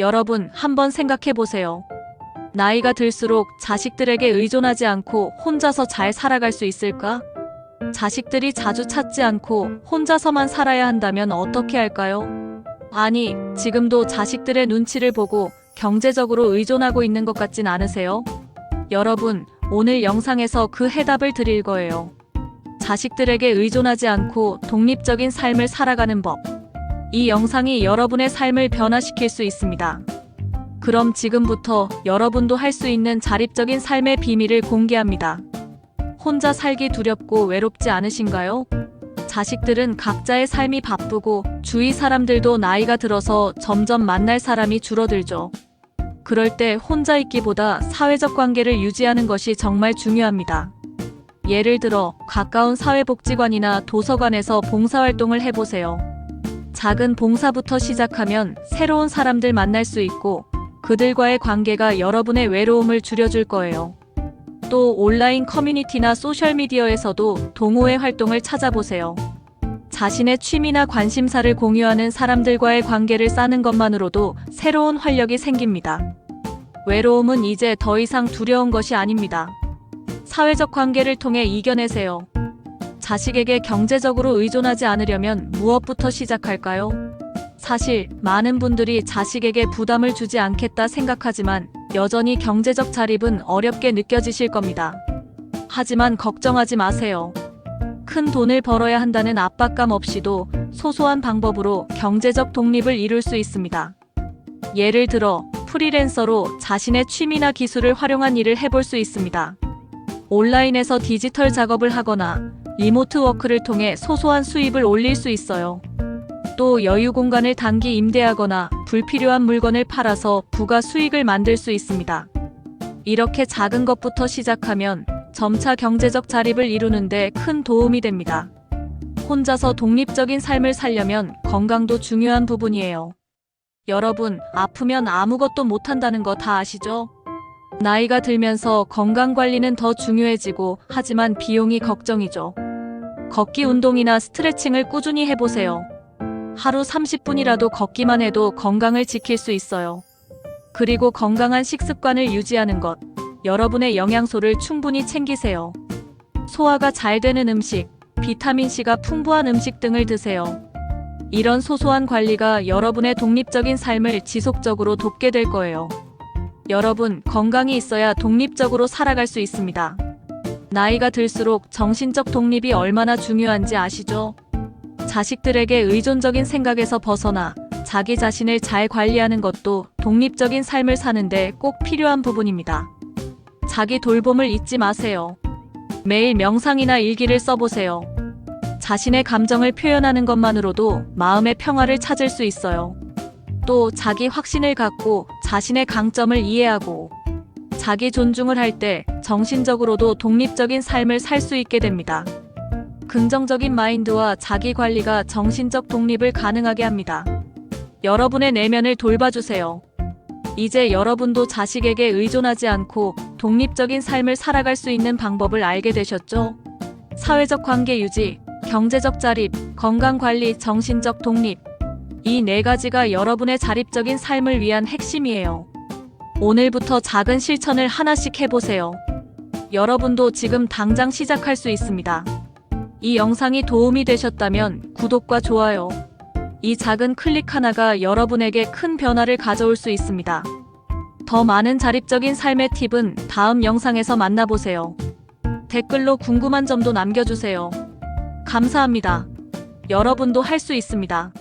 여러분, 한번 생각해 보세요. 나이가 들수록 자식들에게 의존하지 않고 혼자서 잘 살아갈 수 있을까? 자식들이 자주 찾지 않고 혼자서만 살아야 한다면 어떻게 할까요? 아니, 지금도 자식들의 눈치를 보고 경제적으로 의존하고 있는 것 같진 않으세요? 여러분, 오늘 영상에서 그 해답을 드릴 거예요. 자식들에게 의존하지 않고 독립적인 삶을 살아가는 법. 이 영상이 여러분의 삶을 변화시킬 수 있습니다. 그럼 지금부터 여러분도 할 수 있는 자립적인 삶의 비밀을 공개합니다. 혼자 살기 두렵고 외롭지 않으신가요? 자식들은 각자의 삶이 바쁘고 주위 사람들도 나이가 들어서 점점 만날 사람이 줄어들죠. 그럴 때 혼자 있기보다 사회적 관계를 유지하는 것이 정말 중요합니다. 예를 들어 가까운 사회복지관이나 도서관에서 봉사활동을 해보세요. 작은 봉사부터 시작하면 새로운 사람들 만날 수 있고 그들과의 관계가 여러분의 외로움을 줄여줄 거예요. 또 온라인 커뮤니티나 소셜미디어에서도 동호회 활동을 찾아보세요. 자신의 취미나 관심사를 공유하는 사람들과의 관계를 쌓는 것만으로도 새로운 활력이 생깁니다. 외로움은 이제 더 이상 두려운 것이 아닙니다. 사회적 관계를 통해 이겨내세요. 자식에게 경제적으로 의존하지 않으려면 무엇부터 시작할까요? 사실 많은 분들이 자식에게 부담을 주지 않겠다 생각하지만 여전히 경제적 자립은 어렵게 느껴지실 겁니다. 하지만 걱정하지 마세요. 큰 돈을 벌어야 한다는 압박감 없이도 소소한 방법으로 경제적 독립을 이룰 수 있습니다. 예를 들어 프리랜서로 자신의 취미나 기술을 활용한 일을 해볼 수 있습니다. 온라인에서 디지털 작업을 하거나 리모트 워크를 통해 소소한 수입을 올릴 수 있어요. 또 여유 공간을 단기 임대하거나 불필요한 물건을 팔아서 부가 수익을 만들 수 있습니다. 이렇게 작은 것부터 시작하면 점차 경제적 자립을 이루는데 큰 도움이 됩니다. 혼자서 독립적인 삶을 살려면 건강도 중요한 부분이에요. 여러분, 아프면 아무것도 못한다는 거 다 아시죠? 나이가 들면서 건강 관리는 더 중요해지고 하지만 비용이 걱정이죠. 걷기 운동이나 스트레칭을 꾸준히 해보세요. 하루 30분이라도 걷기만 해도 건강을 지킬 수 있어요. 그리고 건강한 식습관을 유지하는 것. 여러분의 영양소를 충분히 챙기세요. 소화가 잘 되는 음식, 비타민C가 풍부한 음식 등을 드세요. 이런 소소한 관리가 여러분의 독립적인 삶을 지속적으로 돕게 될 거예요. 여러분, 건강이 있어야 독립적으로 살아갈 수 있습니다. 나이가 들수록 정신적 독립이 얼마나 중요한지 아시죠? 자식들에게 의존적인 생각에서 벗어나 자기 자신을 잘 관리하는 것도 독립적인 삶을 사는데 꼭 필요한 부분입니다. 자기 돌봄을 잊지 마세요. 매일 명상이나 일기를 써보세요. 자신의 감정을 표현하는 것만으로도 마음의 평화를 찾을 수 있어요. 또 자기 확신을 갖고 자신의 강점을 이해하고 자기 존중을 할 때 정신적으로도 독립적인 삶을 살 수 있게 됩니다. 긍정적인 마인드와 자기 관리가 정신적 독립을 가능하게 합니다. 여러분의 내면을 돌봐주세요. 이제 여러분도 자식에게 의존하지 않고 독립적인 삶을 살아갈 수 있는 방법을 알게 되셨죠? 사회적 관계 유지, 경제적 자립, 건강 관리, 정신적 독립. 이 네 가지가 여러분의 자립적인 삶을 위한 핵심이에요. 오늘부터 작은 실천을 하나씩 해보세요. 여러분도 지금 당장 시작할 수 있습니다. 이 영상이 도움이 되셨다면 구독과 좋아요. 이 작은 클릭 하나가 여러분에게 큰 변화를 가져올 수 있습니다. 더 많은 자립적인 삶의 팁은 다음 영상에서 만나보세요. 댓글로 궁금한 점도 남겨주세요. 감사합니다. 여러분도 할 수 있습니다.